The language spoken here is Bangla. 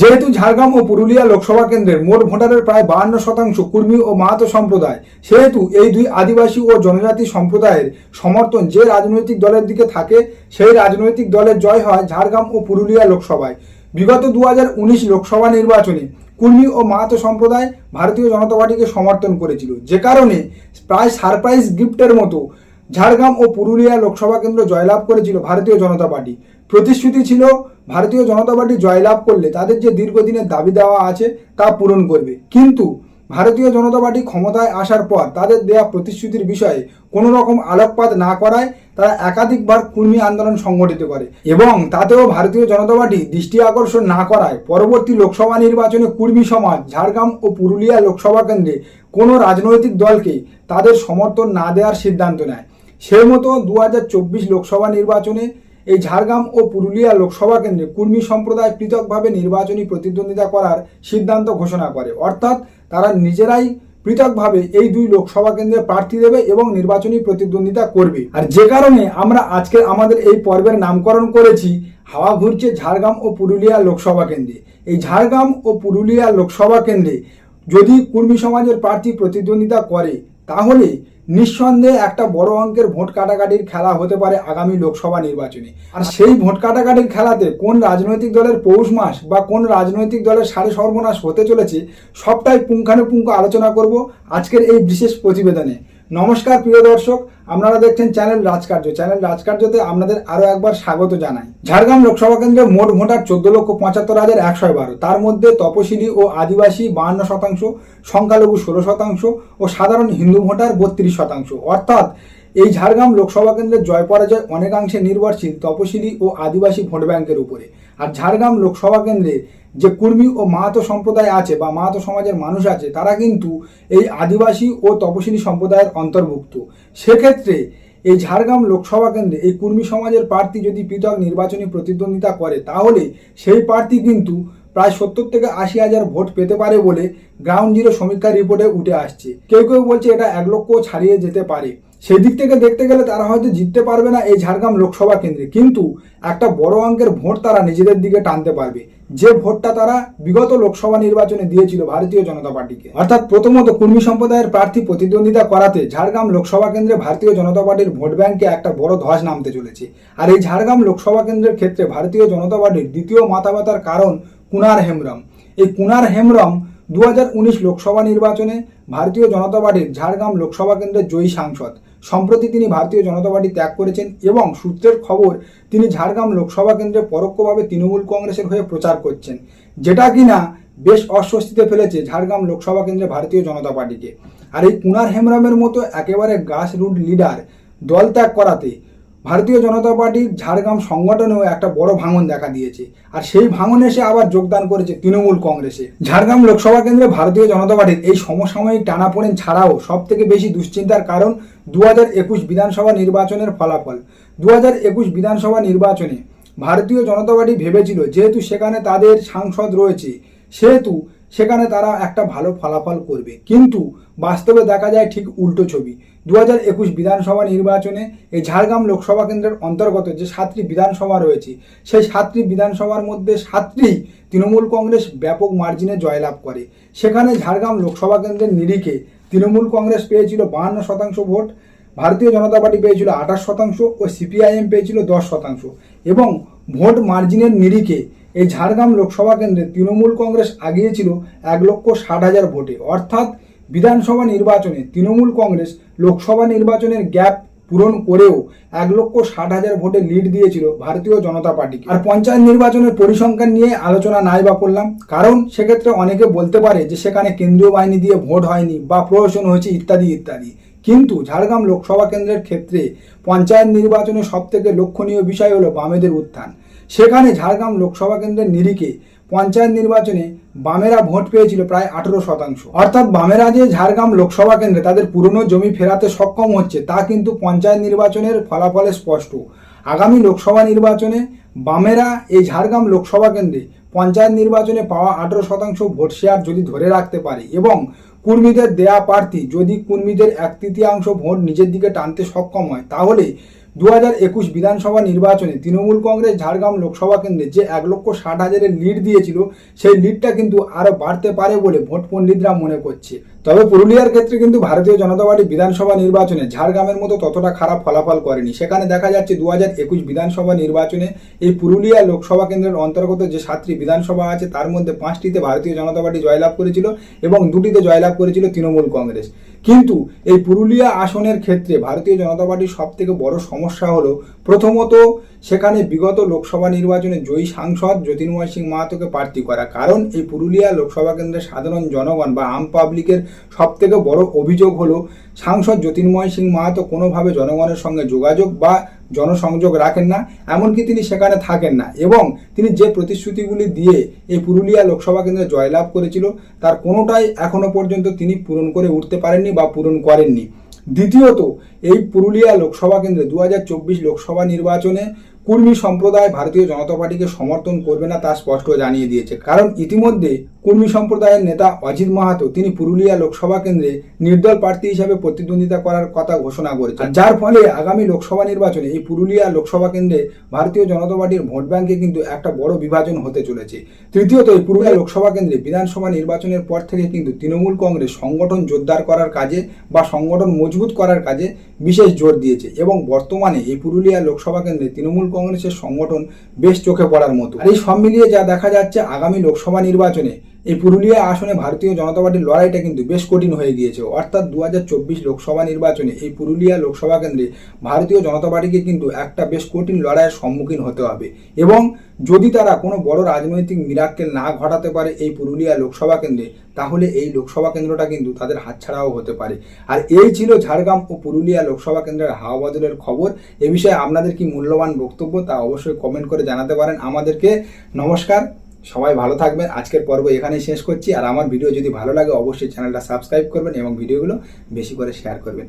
যেহেতু ঝাড়গ্রাম ও পুরুলিয়া লোকসভা কেন্দ্রের মোট ভোটারের প্রায় বাহান্ন শতাংশ কুর্মী ও মাহাতো সম্প্রদায়, সেহেতু এই দুই আদিবাসী ও জনজাতি সম্প্রদায়ের সমর্থন যে রাজনৈতিক দলের দিকে থাকে, সেই রাজনৈতিক দলের জয় হয় ঝাড়গ্রাম ও পুরুলিয়া লোকসভায়। বিগত দু হাজার উনিশ লোকসভা নির্বাচনে কুর্মী ও মাহাতো সম্প্রদায় ভারতীয় জনতা পার্টিকে সমর্থন করেছিল। যে কারণে প্রায় সারপ্রাইজ গিফটের মতো ঝাড়গ্রাম ও পুরুলিয়া লোকসভা কেন্দ্র জয়লাভ করেছিল ভারতীয় জনতা পার্টি। প্রতিশ্রুতি ছিল ভারতীয় জনতা পার্টি জয়লাভ করলে তাদের যে দীর্ঘদিনের দাবি দেওয়া আছে তা পূরণ করবে। কিন্তু ভারতীয় জনতা পার্টি ক্ষমতায় আসার পর তাদের দেওয়া প্রতিশ্রুতির বিষয়ে কোনো রকম আলোকপাত না করায় তারা একাধিকবার কুর্মী আন্দোলন সংগঠিত করে এবং তাতেও ভারতীয় জনতা পার্টি দৃষ্টি আকর্ষণ না করায় পরবর্তী লোকসভা নির্বাচনে কুর্মী সমাজ, ঝাড়গ্রাম ও পুরুলিয়া লোকসভা কেন্দ্রে কোনো রাজনৈতিক দলকে তাদের সমর্থন না দেওয়ার সিদ্ধান্ত নেয়। সেই মতো দু হাজার চব্বিশ লোকসভা নির্বাচনে এই ঝাড়গ্রাম ও পুরুলিয়া লোকসভা কেন্দ্রে কুর্মী সম্প্রদায় পৃথকভাবে নির্বাচনী প্রতিদ্বন্দ্বিতা করার সিদ্ধান্ত ঘোষণা করে। অর্থাৎ তারা নিজেরাই পৃথকভাবে এই দুই লোকসভা কেন্দ্রে প্রার্থী দেবে এবং নির্বাচনী প্রতিদ্বন্দ্বিতা করবে। আর যে কারণে আমরা আজকে আমাদের এই পর্বের নামকরণ করেছি, হাওয়া ঘুরছে ঝাড়গ্রাম ও পুরুলিয়া লোকসভা কেন্দ্রে। এই ঝাড়গ্রাম ও পুরুলিয়া লোকসভা কেন্দ্রে যদি কুর্মী সমাজের প্রার্থী প্রতিদ্বন্দ্বিতা করে তাহলে নিঃসন্দেহে একটা বড় অঙ্কের ভোট কাটাকাটির খেলা হতে পারে আগামী লোকসভা নির্বাচনে। আর সেই ভোট কাটাকাটির খেলাতে কোন রাজনৈতিক দলের পৌষ মাস বা কোন রাজনৈতিক দলের সারে সর্বনাশ হতে চলেছে, সবটাই পুঙ্খানুপুঙ্খ আলোচনা করব আজকের এই বিশেষ প্রতিবেদনে। নমস্কার, প্রিয় দর্শক। আপনারা দেখছেন চ্যানেল রাজকার্য। চ্যানেল রাজকার্যতে আপনাদের আরও একবার স্বাগত জানাই। ঝাড়গ্রাম লোকসভা কেন্দ্রে মোট ভোটার চোদ্দ লক্ষ পঁচাত্তর হাজার একশো বারো তার মধ্যে তপশিলি ও আদিবাসী বাহান্ন শতাংশ, সংখ্যালঘু ষোলো শতাংশ ও সাধারণ হিন্দু ভোটার বত্রিশ শতাংশ। অর্থাৎ এই ঝাড়গ্রাম লোকসভা কেন্দ্রের জয় পরাজয় অনেকাংশে নির্ভরশীল, তপশিলি ও আদিবাসী ভোট ব্যাংকের উপরে। আর ঝাড়গ্রাম লোকসভা কেন্দ্রে যে কুর্মী ও মাহাতো সম্প্রদায় আছে বা মাহাতো সমাজের মানুষ আছে, তারা কিন্তু এই আদিবাসী ও তপশিলি সম্প্রদায়ের অন্তর্ভুক্ত। সেক্ষেত্রে এই ঝাড়গ্রাম লোকসভা কেন্দ্রে এই কুর্মী সমাজের প্রার্থী যদি পৃথক নির্বাচনী প্রতিদ্বন্দ্বিতা করে, তাহলে সেই প্রার্থী কিন্তু প্রায় সত্তর থেকে আশি হাজার ভোট পেতে পারে বলে গ্রাউন্ড জিরো সমীক্ষা রিপোর্টে উঠে আসছে। কেউ কেউ বলছে এটা এক লক্ষ ছাড়িয়ে যেতে পারে। সেই দিক থেকে দেখতে গেলে তারা হয়তো জিততে পারবে না এই ঝাড়গ্রাম লোকসভা কেন্দ্রে। কিন্তু একটা বড় অঙ্কের ভোট তারা নিজেদের দিকে টানতে পারবে। যে ভোটটা তারা বিগত লোকসভা নির্বাচনে দিয়েছিল ভারতীয় জনতা পার্টিকে। অর্থাৎ প্রথমত কুর্মী সম্প্রদায়ের প্রার্থী প্রতিদ্বন্দ্বিতা করাতে ঝাড়গ্রাম লোকসভা কেন্দ্রে ভারতীয় জনতা পার্টির ভোট ব্যাংকে একটা বড় ধস নামতে চলেছে। আর এই ঝাড়গ্রাম লোকসভা কেন্দ্রের ক্ষেত্রে ভারতীয় জনতা পার্টির দ্বিতীয় মাথা ব্যথার কারণ কুনার হেমব্রম। এই কুনার হেমব্রম দু হাজার উনিশ লোকসভা নির্বাচনে ভারতীয় জনতা পার্টির ঝাড়গ্রাম লোকসভা কেন্দ্রের জয়ী সাংসদ। সম্প্রতি তিনি ভারতীয় জনতা পার্টি ত্যাগ করেছেন এবং সূত্রের খবর, তিনি ঝাড়গ্রাম লোকসভা কেন্দ্রে পরোক্ষভাবে তৃণমূল কংগ্রেসের হয়ে প্রচার করছেন। যেটা কিনা বেশ অস্বস্তিতে ফেলেছে ঝাড়গ্রাম লোকসভা কেন্দ্রে ভারতীয় জনতা পার্টিকে। আর এই কুনার হেমরামের মতো একেবারে গাছ রুট লিডার দল ত্যাগ করাতে ভারতীয় জনতা পার্টির ঝাড়গ্রাম সংগঠনেও একটা বড় ভাঙন দেখা দিয়েছে। আর সেই ভাঙনে এসে আবার যোগদান করেছে তৃণমূল কংগ্রেসে। ঝাড়গ্রাম লোকসভা কেন্দ্রে ভারতীয় জনতা পার্টির এই সমসাময়িক টানাপোড়েন ছাড়াও সব থেকে বেশি দুশ্চিন্তার কারণ দু একুশ বিধানসভা নির্বাচনের ফলাফল। দু একুশ বিধানসভা নির্বাচনে ভারতীয় জনতা পার্টি ভেবেছিল যেহেতু সেখানে তাদের সাংসদ রয়েছে, সেহেতু সেখানে তারা একটা ভালো ফলাফল করবে। কিন্তু বাস্তবে দেখা যায় ঠিক উল্টো ছবি। দু হাজার একুশ বিধানসভা নির্বাচনে এই ঝাড়গ্রাম লোকসভা কেন্দ্রের অন্তর্গত যে সাতটি বিধানসভা রয়েছে, সেই সাতটি বিধানসভার মধ্যে সাতটি তৃণমূল কংগ্রেস ব্যাপক মার্জিনে জয়লাভ করে। সেখানে ঝাড়গ্রাম লোকসভা কেন্দ্রের নিরিখে তৃণমূল কংগ্রেস পেয়েছিল বাহান্ন শতাংশ ভোট, ভারতীয় জনতা পার্টি পেয়েছিল আঠাশ শতাংশ ও সিপিআইএম পেয়েছিল দশ শতাংশ। এবং ভোট মার্জিনের নিরিখে এই ঝাড়গ্রাম লোকসভা কেন্দ্রে তৃণমূল কংগ্রেস আগিয়েছিল এক লক্ষ ষাট হাজার ভোটে। অর্থাৎ বিধানসভা নির্বাচনে তৃণমূল কংগ্রেস লোকসভা নির্বাচনের গ্যাপ পূরণ করেও এক লক্ষ ষাট হাজার ভোটে লিড দিয়েছিল ভারতীয় জনতা পার্টিকে। আর পঞ্চায়েত নির্বাচনের পরিসংখ্যান নিয়ে আলোচনা নাই বা করলাম, কারণ সেক্ষেত্রে অনেকে বলতে পারে যে সেখানে কেন্দ্রীয় বাহিনী দিয়ে ভোট হয়নি বা প্রহসন হয়েছে ইত্যাদি ইত্যাদি। কিন্তু ঝাড়গ্রাম লোকসভা কেন্দ্রের ক্ষেত্রে পঞ্চায়েত নির্বাচনে সব থেকে লক্ষণীয় বিষয় হলো বামেদের উত্থান। সেখানে ঝাড়গ্রাম লোকসভা কেন্দ্রের নিরিখে পঞ্চায়েত নির্বাচনে বামেরা ভোট পেয়েছিল প্রায় আঠেরো শতাংশ। অর্থাৎ বামেরা যে ঝাড়গ্রাম লোকসভা কেন্দ্রে তাদের পুরনো জমি ফেরাতে সক্ষম হচ্ছে, তা কিন্তু পঞ্চায়েত নির্বাচনের ফলাফলে স্পষ্ট। আগামী লোকসভা নির্বাচনে বামেরা এই ঝাড়গ্রাম লোকসভা কেন্দ্রে পঞ্চায়েত নির্বাচনে পাওয়া আঠেরো শতাংশ ভোট শেয়ার যদি ধরে রাখতে পারে এবং কুর্মীদের দেয়া প্রার্থী যদি কুর্মীদের এক তৃতীয়াংশ ভোট নিজের দিকে টানতে সক্ষম হয়, তাহলে দু একুশ বিধানসভা নির্বাচনে তৃণমূল কংগ্রেস ঝাড়গ্রাম লোকসভা কেন্দ্রে যে এক লক্ষ ষাট হাজারের লিড দিয়েছিল, সেই লিডটা কিন্তু আরও বাড়তে পারে বলে ভোট পণ্ডিতরা মনে করছে। তবে পুরুলিয়ার ক্ষেত্রে কিন্তু ভারতীয় জনতা পার্টি বিধানসভা নির্বাচনে ঝাড়গ্রামের মতো ততটা খারাপ ফলাফল করেনি। সেখানে দেখা যাচ্ছে দু একুশ বিধানসভা নির্বাচনে এই পুরুলিয়া লোকসভা কেন্দ্রের অন্তর্গত যে সাতটি বিধানসভা আছে, তার মধ্যে পাঁচটিতে ভারতীয় জনতা পার্টি জয়লাভ করেছিল এবং দুটিতে জয়লাভ করেছিল তৃণমূল কংগ্রেস। কিন্তু এই পুরুলিয়া আসনের ক্ষেত্রে ভারতীয় জনতা পার্টির সব থেকে বড় সমস্যা হলো, প্রথমত সেখানে বিগত লোকসভা নির্বাচনে জয়ী সাংসদ জ্যোতির্ময় সিং মাহাতোকে প্রার্থী করা। কারণ এই পুরুলিয়া লোকসভা কেন্দ্রের সাধারণ জনগণ বা আম পাবলিকের সব থেকে বড় অভিযোগ হলো, সাংসদ জ্যোতির্ময় সিং মাহাতো কোনোভাবে জনগণের সঙ্গে যোগাযোগ বা জনসংযোগ রাখেন না, এমনকি তিনি সেখানে থাকেন না। এবং তিনি যে প্রতিশ্রুতিগুলি দিয়ে এই পুরুলিয়া লোকসভা কেন্দ্রে জয়লাভ করেছিল, তার কোনোটাই এখনও পর্যন্ত তিনি পূরণ করে উঠতে পারেননি বা পূরণ করেননি। দ্বিতীয়ত, এই পুরুলিয়া লোকসভা কেন্দ্রে দু হাজার চব্বিশ লোকসভা নির্বাচনে কুর্মী সম্প্রদায় ভারতীয় জনতা পার্টিকে সমর্থন করবে না তা স্পষ্ট জানিয়ে দিয়েছে। কারণ ইতিমধ্যে কুর্মী সম্প্রদায়ের নেতা অজিত মাহাতো তিনি পুরুলিয়া লোকসভা কেন্দ্রে নির্দল প্রার্থী হিসাবে প্রতিদ্বন্দ্বিতা করার কথা ঘোষণা করেছেন। যার ফলে আগামী লোকসভা নির্বাচনে এই পুরুলিয়া লোকসভা কেন্দ্রে ভারতীয় জনতা পার্টির ভোট ব্যাংকে কিন্তু একটা বড় বিভাজন হতে চলেছে। তৃতীয়ত এই পুরুলিয়া লোকসভা কেন্দ্রে বিধানসভা নির্বাচনের পর থেকে কিন্তু তৃণমূল কংগ্রেস সংগঠন জোরদার করার কাজে বা সংগঠন মজবুত করার কাজে বিশেষ জোর দিয়েছে এবং বর্তমানে এই পুরুলিয়া লোকসভা কেন্দ্রে তৃণমূল কংগ্রেসের সংগঠন বেশ চোখে পড়ার মতো। এই সব মিলিয়ে যা দেখা যাচ্ছে আগামী লোকসভা নির্বাচনে এই পুরুলিয়া আসনে ভারতীয় জনতা পার্টির লড়াইটা কিন্তু বেশ কঠিন হয়ে গিয়েছে। অর্থাৎ দু হাজার চব্বিশ লোকসভা নির্বাচনে এই পুরুলিয়া লোকসভা কেন্দ্রে ভারতীয় জনতা পার্টিকে কিন্তু একটা বেশ কঠিন লড়াইয়ের সম্মুখীন হতে হবে। এবং যদি তারা কোনো বড় রাজনৈতিক মিরাক্কেল না ঘটাতে পারে এই পুরুলিয়া লোকসভা কেন্দ্রে, তাহলে এই লোকসভা কেন্দ্রটা কিন্তু তাদের হাতছাড়াও হতে পারে। আর এই ছিল ঝাড়গ্রাম ও পুরুলিয়া লোকসভা কেন্দ্রের হাওয়া বদলের খবর। এ বিষয়ে আপনাদের কি মূল্যবান বক্তব্য তা অবশ্যই কমেন্ট করে জানাতে পারেন আমাদেরকে। নমস্কার। সবাই ভালো থাকবেন। আজকের পর্ব এখানেই শেষ করছি। আর আমার ভিডিও যদি ভালো লাগে, অবশ্যই চ্যানেলটা সাবস্ক্রাইব করবেন এবং ভিডিওগুলো বেশি করে শেয়ার করবেন।